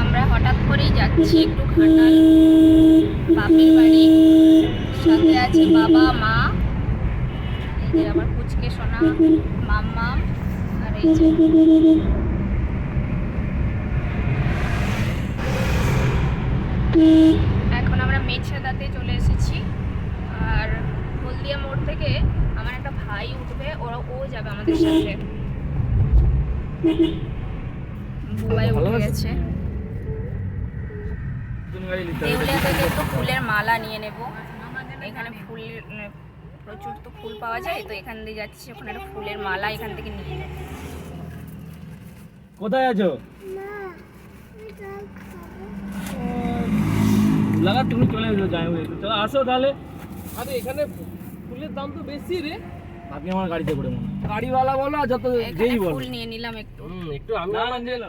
আমরা হঠাৎ করেই যাচ্ছি একটু ঘাটাল বাপের বাড়ি। সাথে আছে বাবা মা। এই যে আমার পুচকে সোনা মাম্মাম আর এই যে এখন আমরা মেছেদাতে চলে এসেছি। আর হলদিয়া মোড় থেকে আমার একটা ভাই উঠবে ওরা ও যাবে আমাদের সাথে। বুবাই উঠে গেছে। দেউলিয়া থেকে একটু ফুলের মালা নিয়ে নেব। এখানে ফুল প্রচুর তো ফুল পাওয়া যায় তো এখান দিয়ে যাচ্ছি ওখানে একটা ফুলের মালা এখান থেকে নিয়ে নেব। কোথায় আছো? লাগা তুমি চলে এসো যাই হোক। চলো আসো তাহলে। আরে এখানে ফুলের দাম তো বেশি রে। আপনি আমার গাড়িতে করে মনে গাড়িওয়ালা বলো যত যেই বলো। ফুল নিয়ে নিলাম একটু। হুম একটু আমি না,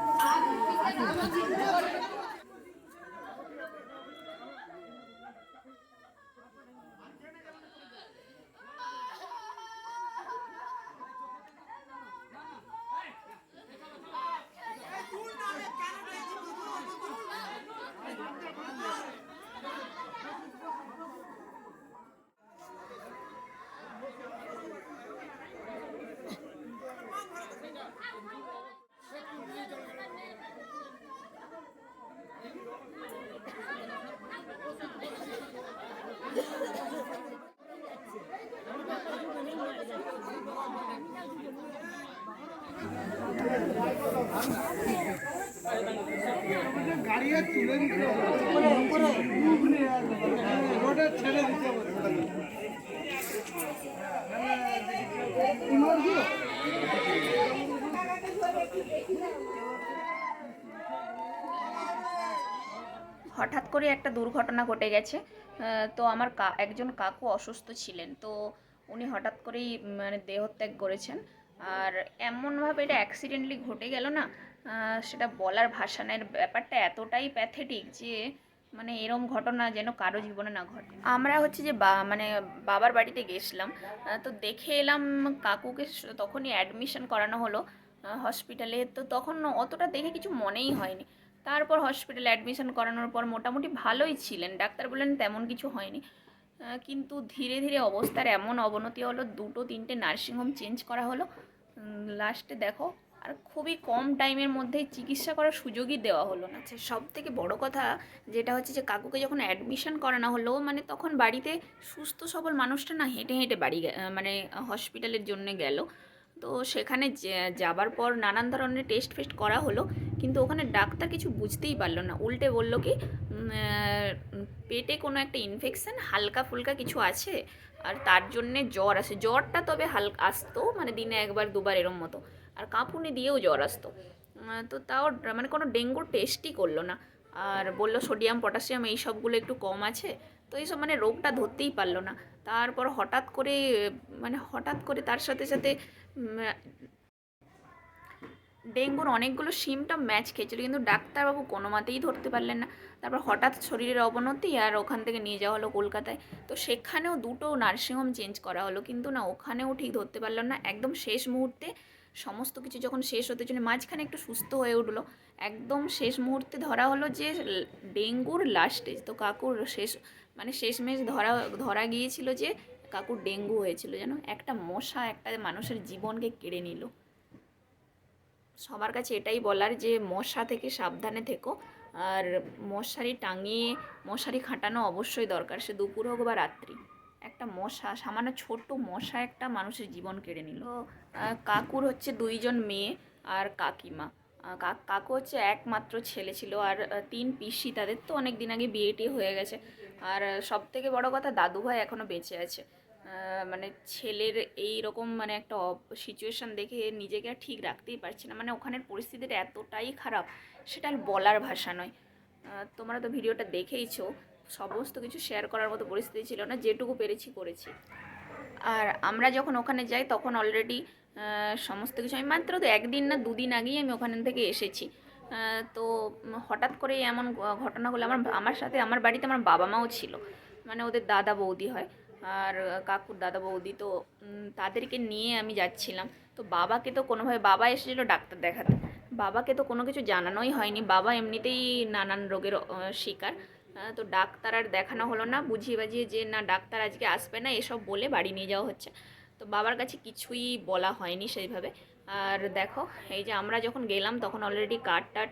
হঠাৎ করে একটা দুর্ঘটনা ঘটে গেছে। তো আমার কা, একজন কাকু অসুস্থ ছিলেন, তো উনি হঠাৎ করেই মানে দেহত্যাগ করেছেন। আর এমনভাবে এটা অ্যাক্সিডেন্টলি ঘটে গেল না সেটা বলার ভাষা না ব্যাপারটা এতটাই প্যাথেটিক যে মানে এরম ঘটনা যেন কারও জীবনে না ঘটে। আমরা হচ্ছে যে বা মানে বাবার বাড়িতে গেছিলাম তো দেখে এলাম কাকুকে তখনই অ্যাডমিশন করানো হলো হসপিটালে তো তখন অতটা দেখে কিছু মনেই হয়নি। তারপর হসপিটালে অ্যাডমিশন করানোর পর মোটামুটি ভালোই ছিলেন। ডাক্তার বললেন তেমন কিছু হয়নি। কিন্তু ধীরে ধীরে অবস্থার এমন অবনতি হলো, দুটো তিনটে নার্সিংহোম চেঞ্জ করা হলো। লাস্টে দেখো, আর খুবই কম টাইমের মধ্যেই চিকিৎসা করার সুযোগই দেওয়া হলো না। আচ্ছা সব থেকে বড় কথা যেটা হচ্ছে যে, কাকুকে যখন অ্যাডমিশন করানো হলো মানে তখন বাড়িতে সুস্থ সবল মানুষটা না হেঁটে হেঁটে বাড়ি মানে হসপিটালের জন্য গেল। তো সেখানে যাবার পর নানান ধরনের টেস্ট ফেস্ট করা হলো, কিন্তু ওখানে ডাক্তার কিছু বুঝতেই পারল না। উল্টে বলল কি পেটে কোনো একটা ইনফেকশন হালকা ফুলকা কিছু আছে, আর তার জন্যে জ্বর আসে। জ্বরটা তবে হালকা আসতো মানে দিনে একবার, দুবার এরম মতো। আর কাঁপুনি দিয়েও জ্বর আসতো। তো তাও মানে কোনো ডেঙ্গুর টেস্টই করল না। আর বলল সোডিয়াম পটাশিয়াম এই সবগুলো একটু কম আছে। তো এইসব মানে রোগটা ধরতেই পারল না। তারপর হঠাৎ করে মানে হঠাৎ করে তার সাথে সাথে ডেঙ্গুর অনেকগুলো সিমটা ম্যাচ খেয়েছিল, কিন্তু ডাক্তারবাবু কোনো মতেই ধরতে পারলেন না। তারপর হঠাৎ শরীরের অবনতি আর ওখান থেকে নিয়ে যাওয়া হলো কলকাতায়। তো সেখানেও দুটো নার্সিংহোম চেঞ্জ করা হলো, কিন্তু না ওখানেও ঠিক ধরতে পারলাম না। একদম শেষ মুহূর্তে সমস্ত কিছু যখন শেষ হতে চলে, মাঝখানে একটু সুস্থ হয়ে উঠল। একদম শেষ মুহূর্তে ধরা হলো যে ডেঙ্গুর লাস্ট স্টেজ তো কাকুর শেষ মানে শেষমেশ ধরা ধরা গিয়েছিল যে কাকুর ডেঙ্গু হয়েছিল, যেন একটা মশা একটা মানুষের জীবনকে কেড়ে নিল। সবার কাছে এটাই বলার যে, মশা থেকে সাবধানে থেকো। আর মশারি টাঙিয়ে, মশারি খাটানো অবশ্যই দরকার। সে দুপুর হোক বা রাত্রি, একটা মশা, সামান্য ছোট্ট মশা একটা মানুষের জীবন কেড়ে নিল। কাকুর হচ্ছে দুইজন মেয়ে আর কাকিমা। কাকু হচ্ছে একমাত্র ছেলে ছিল। আর তিন পিসি, তাদের তো অনেক দিন আগে বিয়ে হয়ে গেছে। আর সব থেকে বড় কথা দাদু ভাই এখনও বেঁচে আছে। মানে ছেলের এই রকম মানে একটা সিচুয়েশন দেখে নিজেকে আর ঠিক রাখতেই পারছি না। মানে ওখানের পরিস্থিতিটা এতটাই খারাপ, সেটা আর বলার ভাষা নয়। তোমরা তো ভিডিওটা দেখেইছো, সমস্ত কিছু শেয়ার করার মতো পরিস্থিতি ছিল না, যেটুকু পেরেছি করেছি। আর আমরা যখন ওখানে যাই, তখন অলরেডি সমস্ত কিছু, আমি মাত্র তো একদিন না দুদিন আগেই আমি ওখান থেকে এসেছি। তো হঠাৎ করে এমন ঘটনাগুলো আমার আমার সাথে আমার বাড়িতে আমার বাবা মাও ছিল। মানে ওদের দাদা বৌদি হয়। আর কাকুর দাদা বৌদি। তো তাদেরকে নিয়ে আমি যাচ্ছিলাম। তো বাবাকে তো কোনোভাবে, বাবা এসেছিল ডাক্তার দেখাতে। বাবাকে তো কোনো কিছু জানানোই হয়নি। বাবা এমনিতেই নানান রোগের শিকার। তো ডাক্তার আর দেখানো হলো না। বুঝিয়ে বাজিয়ে যে, না, ডাক্তার আজকে আসবে না। এসব বলে বাড়ি নিয়ে যাওয়া হচ্ছে। তো বাবার কাছে কিছুই বলা হয়নি সেইভাবে। আর দেখো, এই যে আমরা যখন গেলাম, তখন অলরেডি কাঠ টাট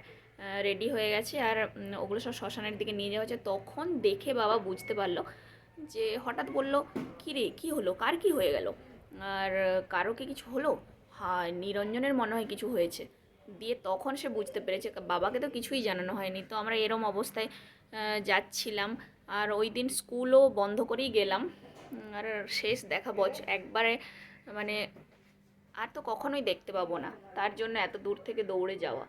রেডি হয়ে গেছে। আর ওগুলো সব শ্মশানের দিকে নিয়ে যাওয়া হচ্ছে। তখন দেখে বাবা বুঝতে পারল যে, হঠাৎ বলল কী রে কী হলো? কার কি হয়ে গেল? আর, কারও কি কিছু হলো? হ্যাঁ নিরঞ্জনের মনে হয় কিছু হয়েছে। দিয়ে তখন সে বুঝতে পেরেছে বাবাকে তো কিছুই জানানো হয়নি। তো আমরা এরম অবস্থায় যাচ্ছিলাম। আর ওই দিন স্কুলও বন্ধ করেই গেলাম। আর শেষ দেখা বছর একবারে মানে আর তো কখনোই দেখতে পাবো না। তার জন্য এত দূর থেকে দৌড়ে যাওয়া।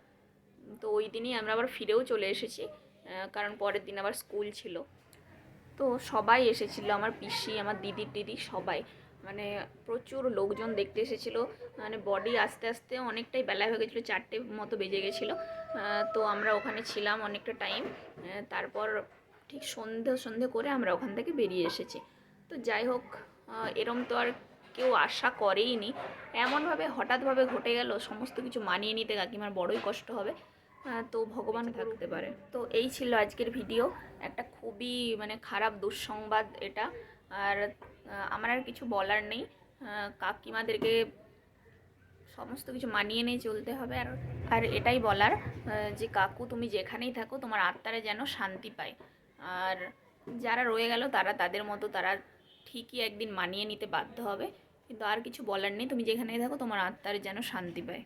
তো ওই দিনই আমরা আবার ফিরেও চলে এসেছি কারণ পরের দিন আবার স্কুল ছিল। তো সবাই এসেছিল, আমার পিসি, আমার দিদির দিদি, সবাই। মানে প্রচুর লোকজন দেখতে এসেছিল। মানে বডি আস্তে আস্তে অনেকটাই বেলা হয়ে গেছিল, চারটে মতো বেজে গেছিল। তো আমরা ওখানে ছিলাম অনেকটা টাইম তারপর ঠিক সন্ধে সন্ধে করে আমরা ওখান থেকে বেরিয়ে এসেছি। তো যাই হোক এরম তো আর কেউ আশা করেই নি এমনভাবে হঠাৎভাবে ঘটে গেল সমস্ত কিছু মানিয়ে নিতে কাকিমার বড়ই কষ্ট হবে। তো ভগবান থাকতে পারে। তো এই ছিল আজকের ভিডিও। একটা খুবই মানে খারাপ দুঃসংবাদ এটা। আর আমার আর কিছু বলার নেই। কাকিমাদেরকে সমস্ত কিছু মানিয়ে নিয়ে চলতে হবে। আর আর এটাই বলার যে কাকু তুমি যেখানেই থাকো তোমার আত্মারা যেন শান্তি পায়। আর যারা রয়ে গেল তারা তাদের মতো তারা ঠিকই একদিন মানিয়ে নিতে বাধ্য হবে। কিন্তু আর কিছু বলার নেই। তুমি যেখানেই থাকো, তোমার আত্মার যেন শান্তি পায়।